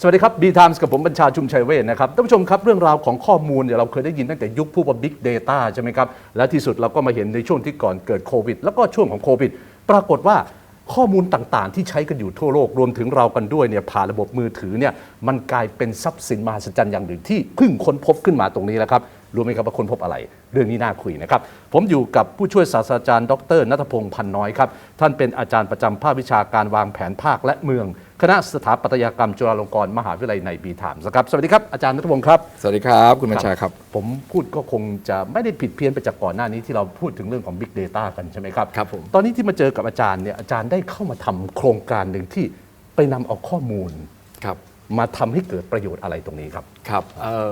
สวัสดีครับ B Times กับผมบัญชาชุมชัยเวชนะครับท่านผู้ชมครับเรื่องราวของข้อมูลเนี่ยเราเคยได้ยินตั้งแต่ยุคผู้ว่า Big Data ใช่ไหมครับ และที่สุดเราก็มาเห็นในช่วงที่ก่อนเกิดโควิด แล้วก็ช่วงของโควิด ปรากฏว่าข้อมูลต่างๆ ที่ใช้กันอยู่ทั่วโลกรวมถึงเรากันด้วยเนี่ยผ่านระบบมือถือเนี่ยมันกลายเป็นทรัพย์สินมหัศจรรย์อย่างหนึ่งที่เพิ่งค้นพบขึ้นมาตรงนี้แล้วครับ รู้ไหมครับว่าค้นพบอะไร เรื่องนี้น่าคุยนะครับ ผมอยู่กับผู้ช่วยศาสตราจารย์ ดรนัทพงศ์พันน้อยครับ ท่านเป็นอาจารย์ประจำภาควิชาการวางแผนภาคและเมือง คณะสถาปัตยกรรมจุฬาลงกรณ์มหาวิทยาลัยในบีถามครับ สวัสดีครับอาจารย์นัทพงศ์ครับ สวัสดีครับคุณบัญชาครับ ผมพูดก็คงจะไม่ได้ผิดเพี้ยนไปจากก่อนหน้านี้ที่เราพูดถึงเรื่องของ Big Data กันใช่ไหมครับครับผมตอนนี้ที่มาเจอกับอาจารย์เนี่ยอาจารย์ได้เข้ามาทำโครงการหนึ่งที่ไปนำเอาข้อมูลครับมาทำให้เกิดประโยชน์อะไรตรงนี้ครับครับเอ่อ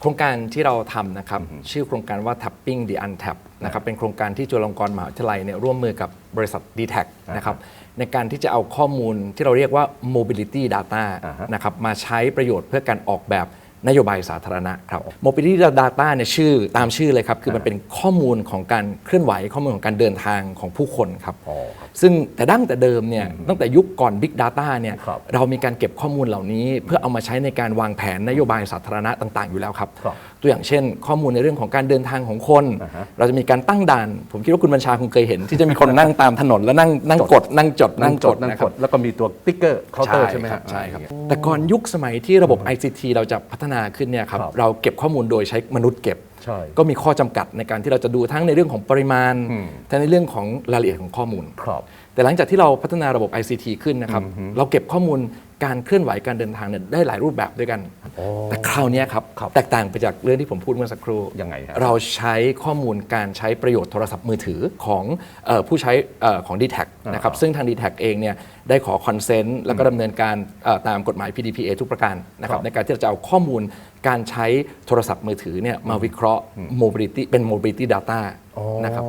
โครงการที่เราทำนะครับชื่อโครงการว่า Tapping the Untap นะครับเป็นโครงการที่จุฬาลงกรณ์มหาวิทยาลัยเนี่ยร่วมมือกับบริษัท d t แทนะครับในการที่จะเอาข้อมูลที่เราเรียกว่า mobility data อ่าฮะนะครับมาใช้ประโยชน์เพื่อการออกแบบ นโยบายสาธารณะครับ mobility data เนี่ยชื่อตามชื่อเลยครับ คือมันเป็นข้อมูลของการเคลื่อนไหวข้อมูลของการเดินทางของผู้คนครับอ๋อครับซึ่งแต่ดั้งแต่เดิมเนี่ยตั้งแต่ยุคก่อน Big Data เนี่ยครับเรามีการเก็บข้อมูลเหล่านี้ เพื่อเอามาใช้ในการวางแผนนโยบายสาธารณะต่าง ๆ อยู่แล้วครับครับตัวอย่างเช่น ข้อมูลในเรื่องของการเดินทางของคนอ่าฮะเราจะมีการตั้งด่าน ผมคิดว่าคุณบัญชาคงเคยเห็น ที่จะมีคนนั่งตามถนนแล้วนั่งนั่งกด นั่งจดนั่นั่งงจจดดนั่งนะคกรับดแล้วก็มีตัวติ๊กเกอร์เคาน์เตอร์ใช่ไหมครับใช่ครับ แต่ก่อนยุคสมัยที่ระบบ ICT เราจะพัฒนาขึ้นเนี่ยครับครับเราเก็บข้อมูลโดยใช้มนุษย์เก็บใช่ก็มีข้อจำกัดในการที่เราจะดูทั้งในเรื่องของปริมาณอืมทั้งในเรื่องของรายละเอียดของข้อมูลครับแต่หลังจากที่เราพัฒนาระบบ ICT ขึ้นนะครับ เราเก็บข้อมูล การเคลื่อนไหวการเดินทางเนี่ยได้หลายรูปแบบด้วยกันอ๋อแต่คราวเนี้ยครับครับแตกต่างไปจากเรื่องที่ผมพูดเมื่อสักครู่ยังไงฮะเราใช้ข้อมูลการใช้ประโยชน์โทรศัพท์มือถือของเออผู้ใช้เอ่อของ d t แทนะครับซึ่งทาง d t แทเองเนี่ยได้ขอคอนเซนต์แล้วก็ดำเนินการเอ่อตามกฎหมาย PDPA ทุกประการนะครัครับบในการที่เราจะเอาข้อมูลการใช้โทรศัพท์มือถือเนี่ยมาวิเคราะห์ mobility เป็น mobility data อ๋อนะครับ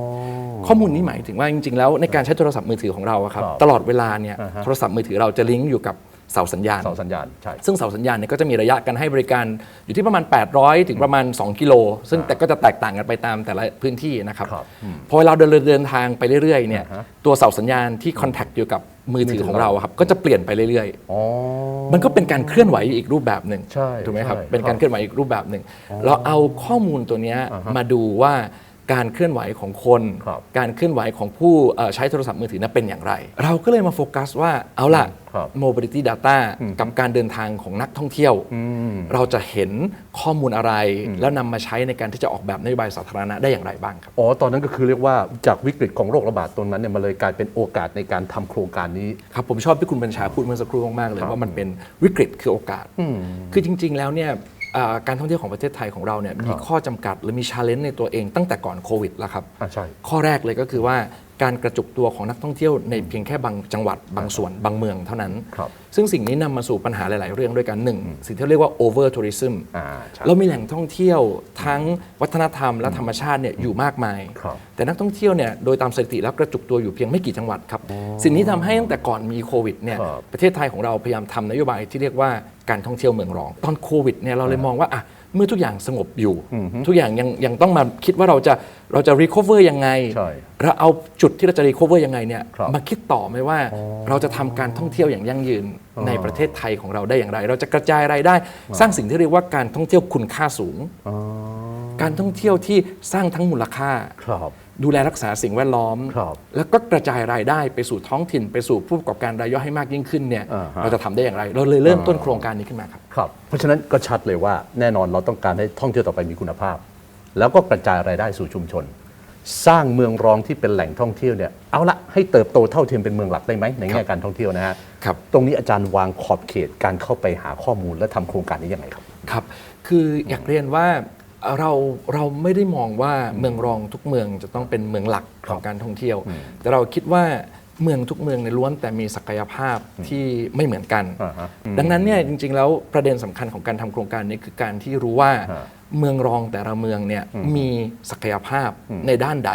ข้อมูลนี้หมายถึงว่าจริง ๆ แล้วในการใช้โทรศัพท์มือถือของเราอะครับครับตลอดเวลาเนี่ยอ่าฮะโทรศัพท์มือถือเราจะลิงก์อยู่กับ เสาสัญญาณ เสาสัญญาณใช่ ซึ่งเสาสัญญาณเนี่ยก็จะมีระยะการให้บริการอยู่ที่ประมาณ 800 ถึงประมาณ 2 กิโล ซึ่งแต่ก็จะแตกต่างกันไปตามแต่ละพื้นที่นะครับครับอืมพอเวลาเดินเดินทางไปเรื่อยๆเนี่ยอ่าฮะ ตัวเสาสัญญาณที่คอนแทคอยู่กับมือถือของเราอะครับก็จะเปลี่ยนไปเรื่อยๆ อ๋อ มันก็เป็นการเคลื่อนไหวอีกรูปแบบหนึ่งใช่ถูกไหมครับ ใช่เป็นการเคลื่อนไหวอีกรูปแบบหนึ่ง เราเอาข้อมูลตัวเนี้ยอ่าฮะมาดูว่า การเคลื่อนไหวของคน ครับการเคลื่อนไหวของผู้เอ่อใช้โทรศัพท์มือถือนั้นเป็นอย่างไร เราก็เลยมาโฟกัสว่าเอาล่ะ ครับ mobility data กับการเดินทางของนักท่องเที่ยวมเราจะเห็นข้อมูลอะไร แล้วนำมาใช้ในการที่จะออกแบบนโยบายสาธารณะได้อย่างไรบ้างครับ อ๋อ ตอนนั้นก็คือเรียกว่าจากวิกฤตของโรคระบาดตรงนั้นเนี่ยมันเลยกลายเป็นโอกาสในการทำโครงการนี้ ครับผมชอบที่คุณบัญชาพูดเมื่อสักครู่มาก ๆ เลยว่ามันเป็นวิกฤตคือโอกาส คือจริง ๆ แล้วเนี่ยอ่า การท่องเที่ยวของประเทศไทยของเราเนี่ยมีข้อจำกัดหรือมีชาเลนจ์ในตัวเองตั้งแต่ก่อนโควิดแล้วครับอ่าใช่ข้อแรกเลยก็คือว่า การกระจุกตัวของนักท่องเที่ยวในเพียงแค่บางจังหวัดบางส่วนบางเมืองเท่านั้นครับซึ่งสิ่งนี้นำมาสู่ปัญหาหลาย ๆ เรื่องด้วยกันหนึ่งสิ่งที่เรียกว่า over tourism อ่าใช่เรามีแหล่งท่องเที่ยวทั้งวัฒนธรรมและธรรมชาติเนี่ยอยู่มากมายครับแต่นักท่องเที่ยวเนี่ยโดยตามสถิติแล้วกระจุกตัวอยู่เพียงไม่กี่จังหวัดครับ สิ่งนี้ทำให้ตั้งแต่ก่อนมีโควิดเนี่ยครับประเทศไทยของเราพยายามทำนโยบายที่เรียกว่าการท่องเที่ยวเมืองรอง ตอนโควิดเนี่ยเราเลยมองว่าอะเมื่อทุกอย่างสงบอยู่ ทุกอย่างยังยังต้องมาคิดว่าเราจะเราจะ recover ยังไงใช่ เราเอาจุดที่เราจะ recover ยังไงเนี่ยครับมาคิดต่อไหมว่าเราจะทำการท่องเที่ยวอย่างยั่งยืนในประเทศไทยของเราได้อย่างไร เราจะกระจายรายได้ สร้างสิ่งที่เรียกว่าการท่องเที่ยวคุณค่าสูง อ๋อการท่องเที่ยวที่สร้างทั้งมูลค่า ครับ ดูแลรักษาสิ่งแวดล้อม ครับ แล้วก็กระจายรายได้ไปสู่ท้องถิ่น ไปสู่ผู้ประกอบการรายย่อยให้มากยิ่งขึ้นเนี่ยอ่าฮะ เราจะทำได้อย่างไร เราเลยเริ่มต้นโครงการนี้ขึ้นมาครับ ครับ เพราะฉะนั้นก็ชัดเลยว่าแน่นอนเราต้องการให้ท่องเที่ยวต่อไปมีคุณภาพ แล้วก็กระจายรายได้สู่ชุมชน สร้างเมืองรองที่เป็นแหล่งท่องเที่ยวเนี่ยเอาละให้เติบโตเท่าเทียมเป็นเมืองหลักได้ไหมในแง่การท่องเที่ยวนะฮะครับตรงนี้อาจารย์วางขอบเขตการเข้าไปหาข้อมูลและทำโครงการนี้ยังไงครับครับ คืออยากเรียนว่าเอ่อเราเราไม่ได้มองว่าเมืองรองทุกเมืองจะต้องเป็นเมืองหลักของการท่องเที่ยว แต่เราคิดว่าเมืองทุกเมืองในล้วนแต่มีศักยภาพที่ไม่เหมือนกันอ่าฮะดังนั้นเนี่ยจริงๆแล้วประเด็นสำคัญของการทำโครงการนี้คือการที่รู้ว่าฮะ เมืองรองแต่ละเมืองเนี่ยมีศักยภาพในด้านใด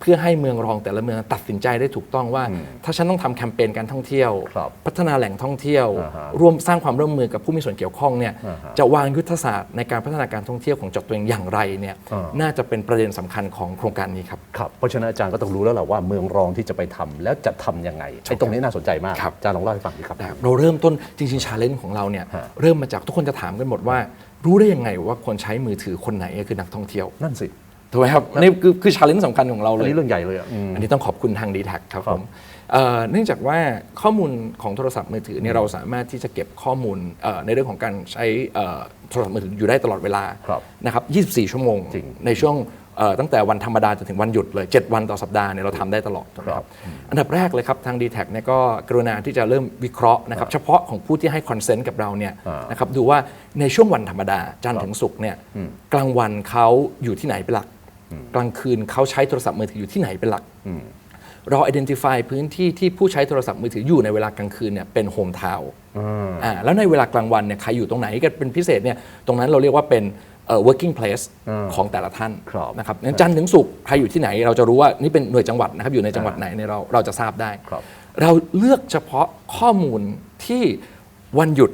เพื่อให้เมืองรองแต่ละเมืองตัดสินใจได้ถูกต้องว่า ถ้าฉันต้องทำแคมเปญการท่องเที่ยวครับพัฒนาแหล่งท่องเที่ยวอ่าฮะร่วมสร้างความร่วมมือกับผู้มีส่วนเกี่ยวข้องเนี่ยอ่าฮะจะวางยุทธศาสตร์ในการพัฒนาการท่องเที่ยวของจังหวัดตัวเองอย่างไรเนี่ยอ่าน่าจะเป็นประเด็นสำคัญของโครงการนี้ครับครับเพราะฉะนั้นอาจารย์ก็ต้องรู้แล้วแหละว่าเมืองรองที่จะไปทำแล้วจะทำยังไงไอ้ตรงนี้น่าสนใจมากครับอาจารย์ลองเล่าให้ฟังดีครับนะครับเราเริ่มต้นจริงๆชาเลนจ์ของเราเนี่ยฮะเริ่มมาจากทุกคนจะถามกันหมดว่า รู้ได้ยังไงว่าคนใช้มือถือคนไหนคือนักท่องเที่ยวนั่นสิถูกไหมครับนี่คือคือชาเลนจ์สำคัญของเราอัเลนยนี้เรื่องใหญ่เลยอะอืมอันนี้ต้องขอบคุณทาง d t แทครับครัผบมเอ่อเนื่องจากว่าข้อมูลของโทรศัพท์มือถือเนี่ยเราสามารถที่จะเก็บข้อมูลเอ่อในเรื่องของการใช้เอ่อโทรศัพท์มือถืออยู่ได้ตลอดเวลาครับนะครับ 24 ชั่วโมงจริงในช่วงเอ่อ ตั้งแต่วันธรรมดาจนถึงวันหยุดเลย 7 วันต่อสัปดาห์เนี่ยเราทำได้ตลอดนะคครัรับบอันดับแรกเลยครับทาง d t แทเนี่ยก็กรุณาที่จะเริ่มวิเคราะห์นะครับเฉพาะของผู้ที่ให้คอนเซนต์กับเราเนี่ยอ่านนะครับดูว่าในช่วงวันธรรมดาจันทร์ถึงศุกร์เนี่ยกลางวันเขาอยู่ที่ไหนเป็นหลัก กลางคืนเขาใช้โทรศัพท์มือถืออยู่ที่ไหนเป็นหลักเรา identify พื้นที่ที่ผู้ใช้โทรศัพท์มือถืออยู่ในเวลากลางคืนเนี่ยเป็นโฮมทาวน์อ่าแล้วในเวลากลางวันเนี่ยใครอยู่ตรงไหนกันเป็นพิเศษเนี่ยตรงนั้นเราเรียกว่าเป็นเอ่อ working place ของแต่ละท่านครับนะครับงั้นจันทร์ถึงศุกร์ใครอยู่ที่ไหน เราจะรู้ว่านี่เป็นหน่วยจังหวัดนะครับอยู่ในจังหวัดไหนเนี่ยเราเราจะทราบได้ครับเราเลือกเฉพาะข้อมูลที่วันหยุด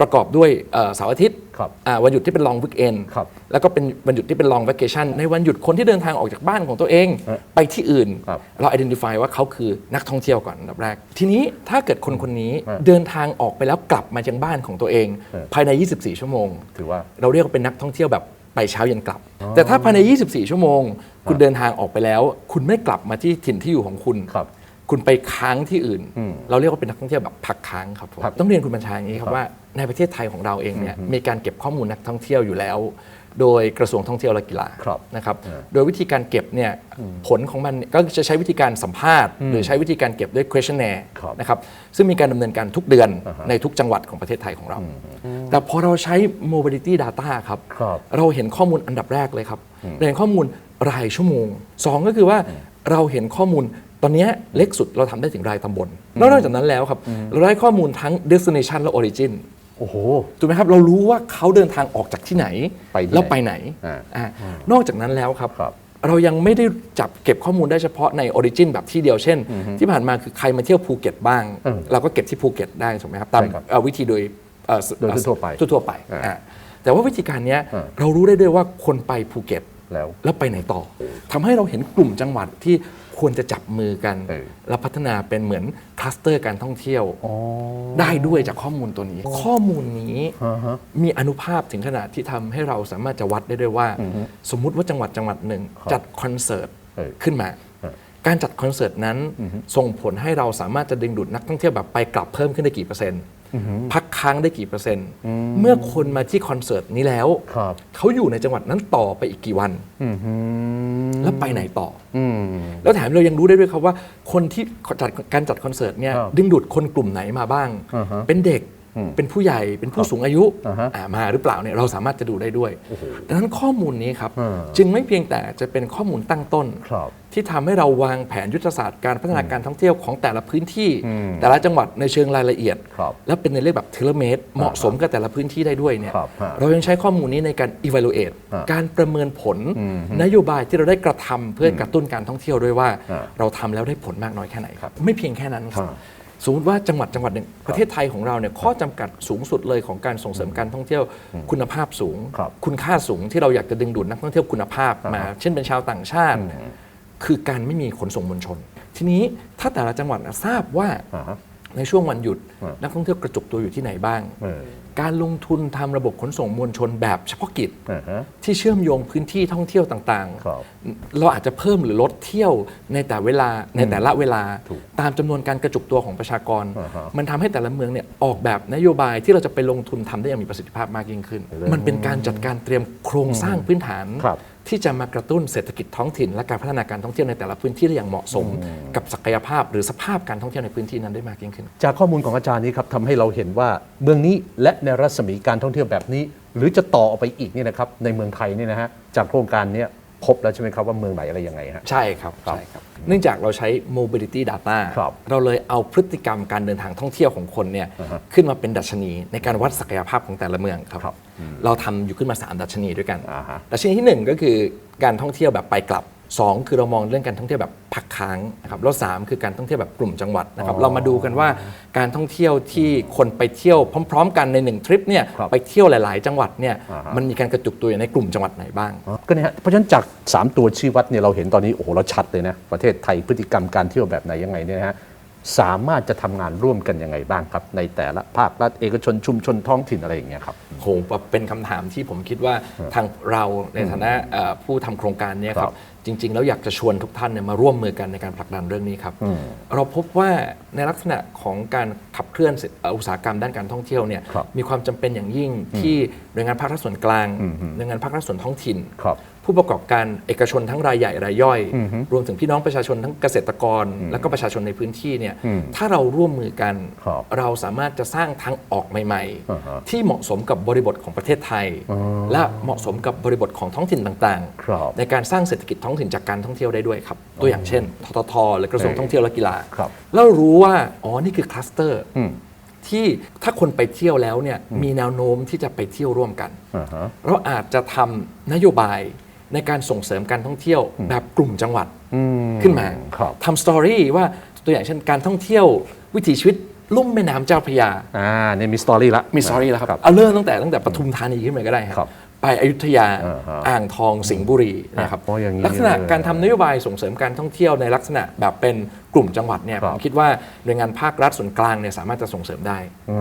ประกอบด้วยเอ่อเสาร์อาทิตย์ครับอ่าวันหยุดที่เป็น long weekend ครับ แล้วก็เป็นวันหยุดที่เป็น long vacation ในวันหยุดคนที่เดินทางออกจากบ้านของตัวเอง ฮะไปที่อื่น ครับ เรา identify ว่าเขาคือนักท่องเที่ยวก่อนอันดับแรก ทีนี้ถ้าเกิดคนคนนี้ฮะเดินทางออกไปแล้วกลับมายังบ้านของตัวเองฮะภายใน 24 ชั่วโมง ถือว่า เราเรียกว่าเป็นนักท่องเที่ยวแบบไปเช้าเย็นกลับ แต่ถ้าภายใน 24 ชั่วโมง คุณเดินทางออกไปแล้ว คุณไม่กลับมาที่ถิ่นที่อยู่ของคุณ ครับ คุณไปค้างที่อื่นอืมเราเรียกว่าเป็นนักท่องเที่ยวแบบพักค้างครับผมครับต้องเรียนคุณบัญชาอย่างนี้ครับว่าในประเทศไทยของเราเองเนี่ยมีการเก็บข้อมูลนักท่องเที่ยวอยู่แล้ว โดยกระทรวงท่องเที่ยวและกีฬาครับนะครับเออโดยวิธีการเก็บเนี่ยผลของมันก็จะใช้วิธีการสัมภาษณ์ หรือใช้วิธีการเก็บด้วย questionnaire ครับนะครับซึ่งมีการดำเนินการทุกเดือนอ่าฮะในทุกจังหวัดของประเทศไทยของเรา แต่พอเราใช้ mobility data ครับครับ เราเห็นข้อมูลอันดับแรกเลยครับเราเห็นข้อมูลรายชั่วโมงสองก็คือว่าเราเห็นข้อมูลต อนเนี้ยเล็กสุดเราทำได้ถึงรายตำบล แล้วนอกจากนั้นแล้วครับ เราได้ข้อมูลทั้ง destination และ origin โอ้โหถูกไหมครับเรารู้ว่าเขาเดินทางออกจากที่ไหนไปที่ไหนแล้วไปไหนอ่าอ่านอกจากนั้นแล้วครับครับ เรายังไม่ได้จับเก็บข้อมูลได้เฉพาะใน Origin แบบที่เดียวเช่น ที่ผ่านมาคือใครมาเที่ยวภูเก็ตบ้างเออเราก็เก็บที่ภูเก็ตได้ถูกไหมครับตามใช่ครับเอ่อวิธีโดยเอ่อโดยทั่วๆไปทั่วๆไปอ่าอ่าแต่ว่าวิธีการเนี้ยเออเรารู้ได้ด้วยว่าคนไปภูเก็ตแล้วแล้วไปไหนต่อทำให้เราเห็นกลุ่มจังหวัดที่ ควรจะจับมือกันเออแล้วพัฒนาเป็นเหมือนคลัสเตอร์การท่องเที่ยวอ๋อได้ด้วยจากข้อมูลตัวนี้ ข้อมูลนี้อ่าฮะมีอนุภาพถึงขนาดที่ทำให้เราสามารถจะวัดได้ด้วยว่า สมมุติว่าจังหวัดจังหวัดหนึ่งครับจัดคอนเสิร์ตเออขึ้นมาเออการจัดคอนเสิร์ตนั้นส่งผลให้เราสามารถจะดึงดูดนักท่องเที่ยวแบบไปกลับเพิ่มขึ้นได้กี่เปอร์เซ็นต์พักค้างได้กี่เปอร์เซ็นต์ เมื่อคนมาที่คอนเสิร์ตนี้แล้วครับเขาอยู่ในจังหวัดนั้นต่อไปอีกกี่วันอืมฮึแล้วไปไหนต่ออืม แล้วแถมเรายังรู้ได้ด้วยครับว่าคนที่จัดการจัดคอนเสิร์ตเนี่ยครับดึงดูดคนกลุ่มไหนมาบ้างอ่าฮะเป็นเด็กอืม เป็นผู้ใหญ่เป็นผู้สูงอายุอ่าฮะอ่ามาหรือเปล่าเนี่ยเราสามารถจะดูได้ด้วย ดังนั้นข้อมูลนี้ครับอ่าจึงไม่เพียงแต่จะเป็นข้อมูลตั้งต้นครับที่ทำให้เราวางแผนยุทธศาสตร์การพัฒนาการท่องเที่ยวของแต่ละพื้นที่อืมแต่ละจังหวัดในเชิงรายละเอียดครับและเป็นในเรื่องแบบเทเลเมตรเหมาะสมกับแต่ละพื้นที่ได้ด้วยเนี่ยครับฮะเรายังใช้ข้อมูลนี้ในการ evaluate อ่าการประเมินผลอืมนโยบายที่เราได้กระทำเพื่อกระตุ้นการท่องเที่ยวด้วยว่าอ่าเราทำแล้วได้ผลมากน้อยแค่ไหนครับไม่เพียงแค่นั้นครับอ่า สมมติว่าจังหวัดจังหวัดหนึ่งประเทศไทยของเราเนี่ยข้อจำกัดสูงสุดเลยของการส่งเสริมการท่องเที่ยวคุณภาพสูงครับคุณค่าสูงที่เราอยากจะดึงดูดนักท่องเที่ยวคุณภาพมา เช่นเป็นชาวต่างชาติ คือการไม่มีขนส่งมวลชน ทีนี้ถ้าแต่ละจังหวัดน่ะทราบว่าอ่าฮะในช่วงวันหยุดอ่านันักท่องเที่ยวกระจุกตัวอยู่ที่ไหนบ้างเออ การลงทุนทำระบบขนส่งมวลชนแบบเฉพาะกิจอ่าฮะที่เชื่อมโยงพื้นที่ท่องเที่ยวต่างครับเราอาจจะเพิ่มหรือลดเที่ยวในแต่เวลาในแต่ละเวลาถูกตามจำนวนการกระจุกตัวของประชากรอ่าฮะมันทำให้แต่ละเมืองเนี่ยออกแบบนโยบายที่เราจะไปลงทุนทำได้อย่างมีประสิทธิภาพมากยิ่งขึ้น มันเป็นการจัดการเตรียมโครงสร้างพื้นฐานครับที่จะมากระตุ้นเศรษฐกิจท้องถิ่น และการพัฒนาการท่องเที่ยวในแต่ละพื้นที่ได้อย่างเหมาะสม กับศักยภาพหรือสภาพการท่องเที่ยวในพื้นที่นั้นได้มากยิ่งขึ้น จากข้อมูลของอาจารย์นี้ครับทำให้เราเห็นว่าเมืองนี้และในรัศมีการท่องเที่ยวแบบนี้ หรือจะต่อออกไปอีกเนี่ยนะครับในเมืองไทยเนี่ยนะฮะจากโครงการเนี้ยพบแล้วใช่ไหมครับว่าเมืองไหนอะไรยังไงฮะใช่ครับใช่ครับ เนื่องจากเราใช้ mobility data ครับเราเลยเอาพฤติกรรมการเดินทางท่องเที่ยวของคนเนี่ยขึ้นมาเป็นดัชนีในการวัดศักยภาพของแต่ละเมืองครับครับเราทำอยู่ขึ้นมา 3 ดัชนีด้วยกันอ่าฮะดัชนีที่ 1 ก็คือการท่องเที่ยวแบบไปกลับ 2 คือเรามองเรื่องการท่องเที่ยวแบบพักค้างนะครับแล้ว3คือการท่องเที่ยวแบบกลุ่มจังหวัดนะครับเรามาดูกันว่าการท่องเที่ยวที่คนไปเที่ยวพร้อม ๆ กันในหนึ่งทริปเนี่ยครับไปเที่ยวหลาย ๆ จังหวัดเนี่ยอ่าฮะ มันมีการกระจุกตัวอยู่ในกลุ่มจังหวัดไหนบ้าง ก็เนี่ยฮะเพราะฉะนั้นจาก 3 ตัวชี้วัดเนี่ยเราเห็นตอนนี้โอ้โหเราชัดเลยนะ ประเทศไทยพฤติกรรมการเที่ยวแบบไหนยังไงเนี่ยนะฮะสามารถจะทำงานร่วมกันยังไงบ้างครับ ในแต่ละภาครัฐเอกชนชุมชนท้องถิ่นอะไรอย่างเงี้ยครับ โหเป็นคำถามที่ผมคิดว่าทางเราในฐานะเอ่อผู้ทำโครงการเนี้คครัรับบ จริง ๆ แล้วอยากจะชวนทุกท่านเนี่ยมาร่วมมือกันในการผลักดันเรื่องนี้ครับ เราพบว่าในลักษณะของการขับเคลื่อนเอ่ออุตสาหกรรมด้านการท่องเที่ยวเนี่ยครับมีความจำเป็นอย่างยิ่งที่หน่วยงานภาครัฐส่วนกลางหน่วยงานภาครัฐส่วนท้องถิ่นครับ ผู้ประกอบการเอกชนทั้งรายใหญ่รายย่อย รวมถึงพี่น้องประชาชนทั้งเกษตรกร และก็ประชาชนในพื้นที่เนี่ยถ้าเราร่วมมือกัน ครับเราสามารถจะสร้างทางออกใหม่ อ่าฮะๆ ที่เหมาะสมกับบริบทของประเทศไทยและเหมาะสมกับบริบทของท้องถิ่นต่างครับ ในการสร้างเศรษฐกิจท้องถิ่นจากการท่องเที่ยวได้ด้วยครับตัวอย่างเช่นทททหรือกระทรวงเออท่องเที่ยวและกีฬา ครับ แล้วรู้ว่า อ๋อ นี่คือคลัสเตอร์ อืมที่ถ้าคนไปเที่ยวแล้วเนี่ยมีแนวโน้มที่จะไปเที่ยวร่วมกัน อ่าฮะ เราอาจจะทำนโยบาย ในการส่งเสริมการท่องเที่ยวแบบกลุ่มจังหวัดขึ้นมาครับทำสตอรี่ว่าตัวอย่างเช่นการท่องเที่ยววิถีชีวิตลุ่มแม่น้ำเจ้าพระยา อ่านี่มีสตอรี่ละ มีสตอรี่แล้วครับ เอาเริ่มตั้งแต่ตั้งแต่ปทุมธานีขึ้นไปก็ได้ครับ ไปอยุธยาอ่าฮะอ่างทองสิงห์บุรีนะครับอ๋ออย่างนี้ลักษณะเลยการทำนโยบายส่งเสริมการท่องเที่ยวในลักษณะแบบเป็นกลุ่มจังหวัดเนี่ยครัผบมคิดว่าหน่วยงานภาครัฐส่วนกลางเนี่ยสามารถจะส่งเสริมได้อื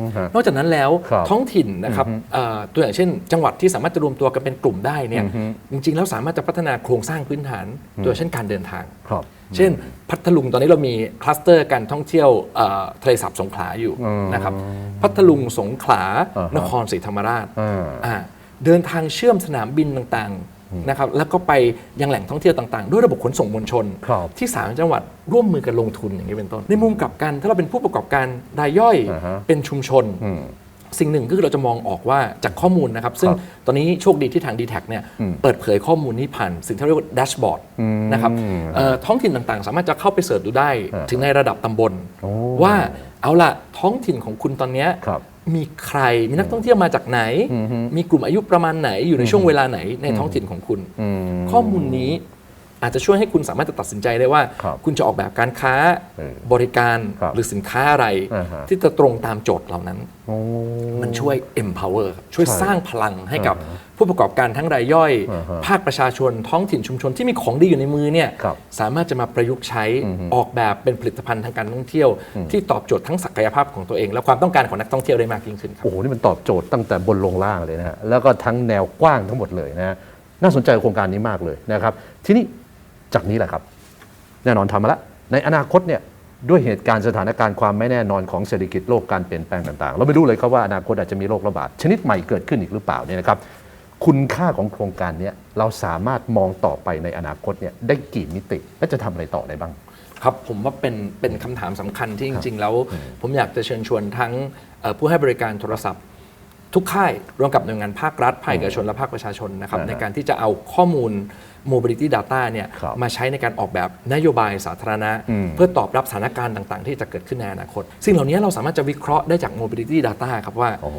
มฮะนอกจากนั้นแล้วครับท้องถิ่นนะครับเอ่อตัวอย่างเช่น จังหวัดที่สามารถจะรวมตัวกันเป็นกลุ่มได้เนี่ยจริง ๆ แล้วสามารถจะพัฒนาโครงสร้างพื้นฐาน ตัวอย่างเช่นการเดินทางครับเช่น พัทลุงตอนนี้เรามีคลัสเตอร์การท่องเที่ยวเอ่อทะเลสาบสงขลาอยู่นะครับพัทลุงสงขลาอ่าฮะนครศรีธรรมราชอ่าอ่า เดินทางเชื่อมสนามบินต่างๆนะครับแล้วก็ไปยังแหล่งท่องเที่ยวต่างๆ ด้วยระบบขนส่งมวลชน ครับที่สามจังหวัดร่วมมือกันลงทุนอย่างนี้เป็นต้น ในมุมกลับกันถ้าเราเป็นผู้ประกอบการรายย่อยอ่าฮะ เป็นชุมชนสิ่งหนึ่งก็คือเราจะมองออกว่าจากข้อมูลนะครับ ซึ่งครับตอนนี้โชคดีที่ทาง d t แทเนี่ยเปิดเผยข้อมูลนี้ผ่านสิ่งที่เรียกว่าแดชบอร์ดนะครับเอ่อท้องถิ่นต่างๆ สามารถจะเข้าไปเสิร์ชดูได้ อ่าถึงในระดับตำบล โอ้ว่าเอาละท้องถิ่นของคุณตอนเนี้ยครับ มีใครมีนักท่องเที่ยวมาจากไหน มีกลุ่มอายุประมาณไหนอยู่ในช่วงเวลาไหนในท้องถิ่นของคุณ ข้อมูลนี้ อาจจะช่วยให้คุณสามารถจะตัดสินใจได้ว่า ครับคุณจะออกแบบการค้าเออบริการครับหรือสินค้าอะไร อ่าฮะ ที่จะตรงตามโจทย์เหล่านั้น โอ้ มันช่วย empower ครับช่วยใช่สร้างพลังให้กับผู้ประกอบการทั้งรายย่อย อ่าฮะภาคประชาชนท้องถิ่นชุมชนที่มีของดีอยู่ในมือเนี่ยครับสามารถจะมาประยุกต์ใช้ออกแบบเป็นผลิตภัณฑ์ทางการท่องเที่ยว ที่ตอบโจทย์ทั้งศักยภาพของตัวเอง และความต้องการของนักท่องเที่ยวได้มากยิ่งขึ้นครับ โอ้โห นี่มันตอบโจทย์ตั้งแต่บนลงล่างเลยนะฮะ แล้วก็ทั้งแนวกว้างทั้งหมดเลยนะฮะน่าสนใจโครงการนี้มากเลยนะครับ ทีนี้ จากนี้แหละครับ แน่นอนทำมาแล้วในอนาคตเนี่ยด้วยเหตุการณ์สถานการณ์ความไม่แน่นอนของเศรษฐกิจโลกการเปลี่ยนแปลงต่างๆ เราไม่รู้เลยครับว่าอนาคตอาจจะมีโรคระบาดชนิดใหม่เกิดขึ้นอีกหรือเปล่าเนี่ยนะครับ คุณค่าของโครงการเนี้เราสามารถมองต่อไปในอนาคตเนี่ยได้กี่มิติ และจะทำอะไรต่อได้บ้าง ครับผมว่าเป็นเป็นคำถามสำคัญที่จริง ๆ แล้ว ผมอยากจะเชิญชวนทั้งเอ่อผู้ให้บริการโทรศัพท์ ทุกค่ายรวมกับหน่วยงานภาครัฐภาคเอกชนและภาคประชาชนนะครับ อ่าฮะในการที่จะเอาข้อมูล mobility data เนี่ยครับมาใช้ในการออกแบบนโยบายสาธารณะ อืม เพื่อตอบรับสถานการณ์ต่างๆ ที่จะเกิดขึ้นในอนาคต สิ่งเหล่านี้เราสามารถจะวิเคราะห์ได้จาก mobility data ครับว่าโอ้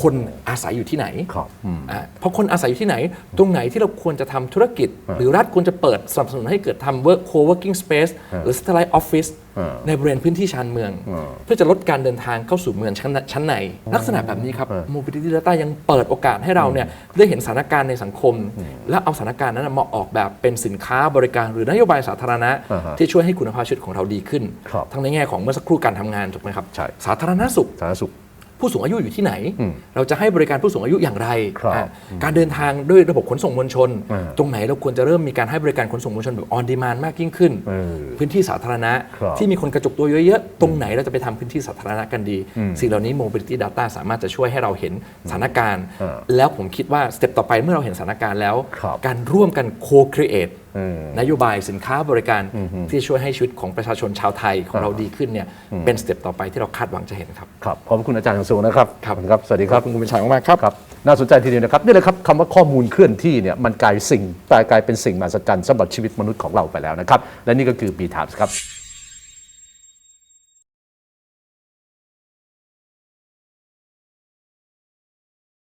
คนอาศัยอยู่ที่ไหน ครับอืม อ่าเพราะคนอาศัยอยู่ที่ไหน ตรงไหนที่เราควรจะทำธุรกิจ หรือรัฐควรจะเปิดสนับสนุนให้เกิดทำ work co-working space หรือ satellite office อ่าในบริเวณพื้นที่ชานเมือง อ่าเพื่อจะลดการเดินทางเข้าสู่เมืองชั้นชั้นใน ลักษณะแบบนี้ครับ mobility data ยังเปิดโอกาสให้เราเนี่ยได้เห็นสถานการณ์ในสังคม และเอาสถานการณ์นั้นนะมาออกแบบเป็นสินค้าบริการหรือนโยบายสาธารณะอ่าฮะที่ช่วยให้คุณภาพชีวิตของเราดีขึ้นครับทั้งในแง่ของเมื่อสักครู่การทำงานถูกไหมครับใช่สาธารณสุขสาธารณสุข ผู้สูงอายุอยู่ที่ไหนอืมเราจะให้บริการผู้สูงอายุอย่างไรครับอะการเดินทางด้วยระบบขนส่งมวลชนอ่าตรงไหนเราควรจะเริ่มมีการให้บริการขนส่งมวลชนแบบ on demand มากยิ่งขึ้นเออพื้นที่สาธารณะครับที่มีคนกระจุกตัวเยอะๆ ตรงไหนเราจะไปทำพื้นที่สาธารณะกันดี สิ่งเหล่านี้ mobility data สามารถจะช่วยให้เราเห็นสถานการณ์อ่าแล้วผมคิดว่าสเต็ปต่อไปเมื่อเราเห็นสถานการณ์แล้วครับการร่วมกัน co-create เออนโยบายสินค้าบริการที่ช่วยให้ชีวิตของประชาชนชาวไทยของเราดีขึ้นเนี่ยเป็นสเต็ปต่อไปที่เราคาดหวังจะเห็นครับครับขอบคุณอาจารย์อย่างสูงนะครับครับขอณครับสวัสดีครับขอบคุณคุณชัยมากๆครับครับ น่าสนใจทีเดียวนะครับนี่เลยครับคำว่าข้อมูลเคลื่อนที่เนี่ยมันกลายสิ่งกลายเป็นสิ่งมหัศจรรย์สำหรับชีวิตมนุษย์ของเราไปแล้วนะครับ และนี่ก็คือ B Times ครับ